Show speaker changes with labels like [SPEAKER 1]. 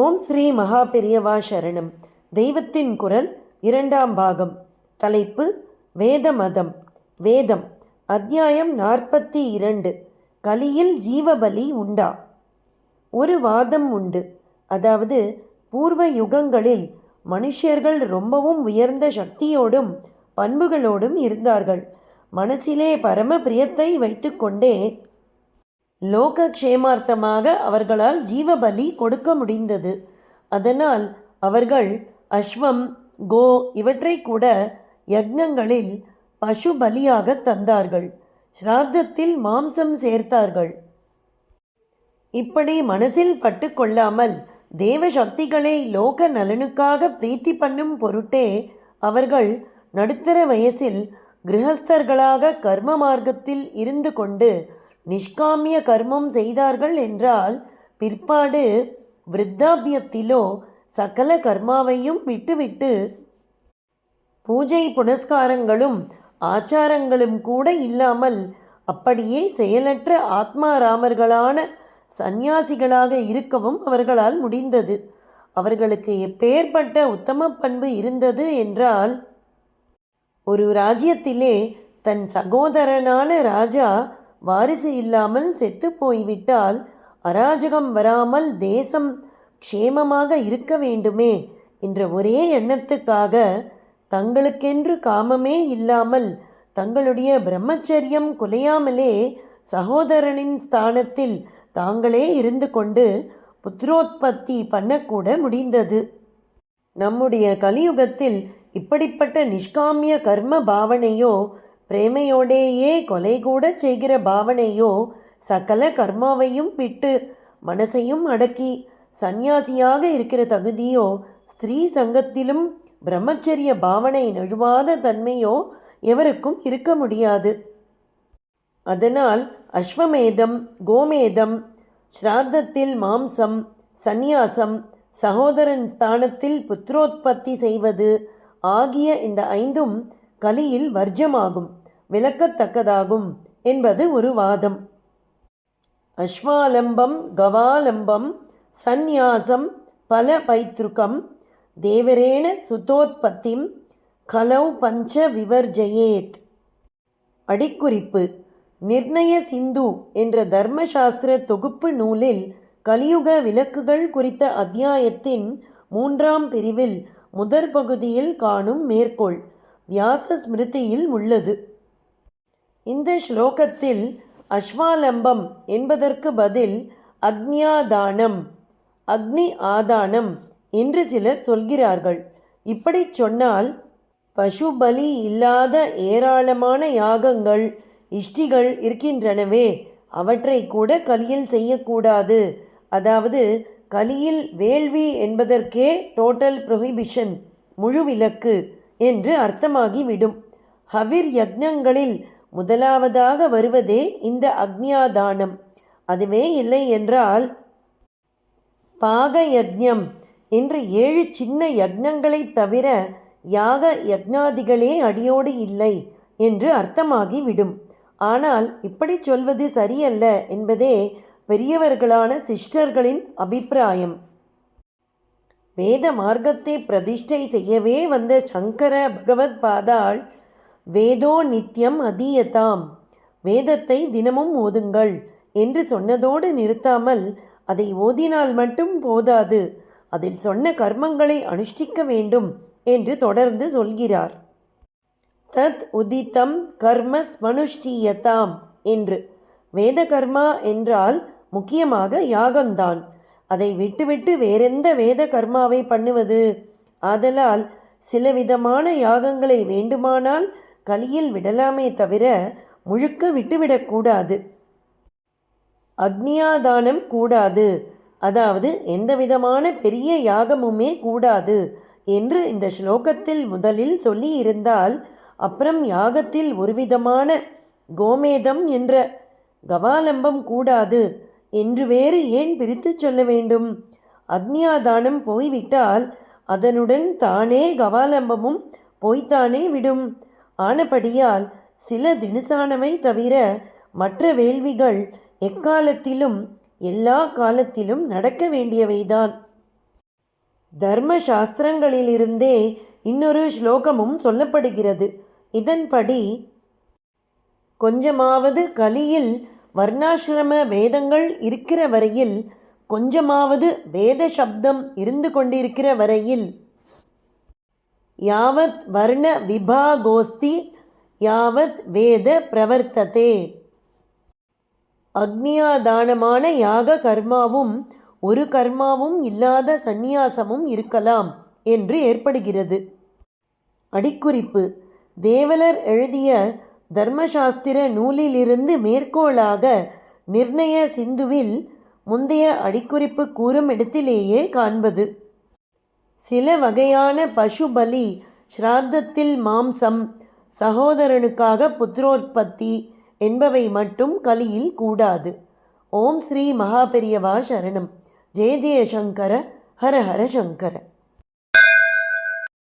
[SPEAKER 1] ஓம் ஸ்ரீ மகா பெரியவா சரணம். தெய்வத்தின் குரல் இரண்டாம் பாகம். தலைப்பு வேத மதம் வேதம் அத்தியாயம் நாற்பத்தி இரண்டு. கலியில் ஜீவபலி உண்டா? ஒரு வாதம் உண்டு. அதாவது பூர்வ யுகங்களில் மனுஷர்கள் ரொம்பவும் உயர்ந்த சக்தியோடும் பண்புகளோடும் இருந்தார்கள். மனசிலே பரம பிரியத்தை வைத்துக்கொண்டே லோக க்ஷேமார்த்தமாக அவர்களால் ஜீவபலி கொடுக்க முடிந்தது. அதனால் அவர்கள் அஸ்வம் கோ இவற்றை கூட யக்ஞங்களில் பசு பலியாக தந்தார்கள். ஸ்ராத்தத்தில் மாம்சம் சேர்த்தார்கள். இப்படி மனசில் பட்டு கொள்ளாமல் தேவ சக்திகளை லோக நலனுக்காக பிரீத்தி பண்ணும் பொருட்டே அவர்கள் நடுத்தர வயசில் கிரகஸ்தர்களாக கர்ம மார்க்கத்தில் இருந்து கொண்டு நிஷ்காமிய கர்மம் செய்தார்கள் என்றால் பிற்பாடு விருத்தாபியத்திலோ சகல கர்மாவையும் விட்டுவிட்டு பூஜை புனஸ்காரங்களும் ஆச்சாரங்களும் கூட இல்லாமல் அப்படியே செயலற்ற ஆத்மாராமர்களான சந்நியாசிகளாக இருக்கவும் அவர்களால் முடிந்தது. அவர்களுக்கு எப்பேற்பட்ட உத்தம பண்பு இருந்தது என்றால் ஒரு ராஜ்யத்திலே தன் சகோதரனான ராஜா வாரிசு இல்லாமல் செத்து போய்விட்டால் அராஜகம் வராமல் தேசம் க்ஷேமமாக இருக்க வேண்டுமே என்ற ஒரே எண்ணத்துக்காக தங்களுக்கென்று காமமே இல்லாமல் தங்களுடைய பிரம்மச்சரியம் குலையாமலே சகோதரனின் ஸ்தானத்தில் தாங்களே இருந்து கொண்டு புத்திரோத்பத்தி பண்ணக்கூட முடிந்தது. நம்முடைய கலியுகத்தில் இப்படிப்பட்ட நிஷ்காமிய கர்ம பாவனையோ பிரேமையோடேயே கொலை கூட செய்கிற பாவனையோ சகல கர்மாவையும் விட்டு மனசையும் அடக்கி சந்நியாசியாக இருக்கிற தகுதியோ ஸ்திரீ சங்கத்திலும் பிரம்மச்சரிய பாவனை நழுவாத தன்மையோ எவருக்கும் இருக்க முடியாது. அதனால் அஸ்வமேதம் கோமேதம் ஸ்ராத்தத்தில் மாம்சம் சந்நியாசம் சகோதரன் ஸ்தானத்தில் புத்திரோத்பத்தி செய்வது ஆகிய இந்த ஐந்தும் கலியில் வர்ஜமாகும். விளக்கத்தக்கதாகும் என்பது ஒரு வாதம். அஸ்வாலம்பம் கவாலம்பம் சந்நியாசம் பல பைத்ருக்கம் தேவரேண சுத்தோத்பத்திம் கலௌ பஞ்ச விவர்ஜயேத். அடிக்குறிப்பு. நிர்ணய சிந்து என்ற தர்மசாஸ்திர தொகுப்பு நூலில் கலியுக விளக்குகள் குறித்த அத்தியாயத்தின் மூன்றாம் பிரிவில் முதற் பகுதியில் காணும் மேற்கோள் வியாச ஸ்மிருதியில் உள்ளது. இந்த ஸ்லோகத்தில் அஸ்வாலம்பம் என்பதற்கு பதில் அக்னியாதானம் அக்னி ஆதானம் என்று சிலர் சொல்கிறார்கள். இப்படி சொன்னால் பசுபலி இல்லாத ஏராளமான யாகங்கள் இஷ்டிகள் இருக்கின்றனவே அவற்றை கூட கலியில் செய்யக்கூடாது. அதாவது கலியில் வேள்வி என்பதற்கே டோட்டல் ப்ரொஹிபிஷன் முழு விலக்கு என்று அர்த்தமாகிவிடும். ஹவிர் யக்ஞங்களில் முதலாவதாக வருவதே இந்த அக்ஞாதானம். அதுவே இல்லை என்றால் பாக யக்ஞம் என்று ஏழு சின்ன யக்ஞங்களை தவிர யாக யக்ஞாதிகளே அடியோடு இல்லை என்று அர்த்தமாகிவிடும். ஆனால் இப்படி சொல்வது சரியல்ல என்பதே பெரியவர்களான சிஸ்டர்களின் அபிப்பிராயம். வேத மார்க்கத்தை பிரதிஷ்டை செய்யவே வந்த சங்கர பகவத் பாதாள் வேதோ நித்தியம் அதீயதாம். வேதத்தை தினமும் ஓதுங்கள் என்று சொன்னதோடு நிறுத்தாமல் அதை ஓதினால் மட்டும் போதாது. அதில் சொன்ன கர்மங்களை அனுஷ்டிக்க வேண்டும் என்று தொடர்ந்து சொல்கிறார். தத் உதித்தம் கர்மஸ் மனுஷ்டீயதாம் என்று. வேத கர்மா என்றால் முக்கியமாக யாகம்தான். அதை விட்டுவிட்டு வேறெந்த வேத கர்மாவை பண்ணுவது? ஆதலால் சில விதமான யாகங்களை வேண்டுமானால் கலியில் விடலாமே தவிர முழுக்க விட்டுவிடக்கூடாது அக்னியாதானம் கூடாது. அதாவது எந்த விதமான பெரிய யாகமுமே கூடாது என்று இந்த ஸ்லோகத்தில் முதலில் சொல்லி இருந்தால் அப்புறம் யாகத்தில் ஒருவிதமான கோமேதம் என்ற கவாலம்பம் கூடாது என்று வேறு ஏன் பிரித்து சொல்ல வேண்டும்? அக்னியாதானம் போய்விட்டால் அதனுடன் தானே கவாலம்பமும் போய்த்தானே விடும். ஆனபடியால் சில தினுசானவை தவிர மற்ற வேள்விகள் எக்காலத்திலும் எல்லா காலத்திலும் நடக்க வேண்டியவைதான். தர்ம சாஸ்திரங்களிலிருந்தே இன்னொரு ஸ்லோகமும் சொல்லப்படுகிறது. இதன்படி கொஞ்சமாவது கலியில் வர்ணாசிரம வேதங்கள் இருக்கிற வரையில் கொஞ்சமாவது வேத சப்தம் இருந்து கொண்டிருக்கிற வரையில் யாவத் வர்ண விபாகோஸ்தி யாவத் வேத பிரவர்த்ததே. அக்னியாதானமான யாக கர்மாவும் ஒரு கர்மாவும் இல்லாத சந்நியாசமும் இருக்கலாம் என்று ஏற்படுகிறது. அடிக்குறிப்பு. தேவலர் எழுதிய தர்மசாஸ்திர நூலிலிருந்து மேற்கோளாக நிர்ணய சிந்துவில் முந்தைய அடிக்குறிப்பு கூறும் இடத்திலேயே காண்பது. சில வகையான பசுபலி ஸ்ராத்தத்தில் மாம்சம் சகோதரனுக்காக புத்திரோற்பத்தி என்பவை மட்டும் கலியில் கூடாது. ஓம் ஸ்ரீ மகாபெரியவா சரணம். ஜெய ஜெய சங்கர ஹர ஹர சங்கர.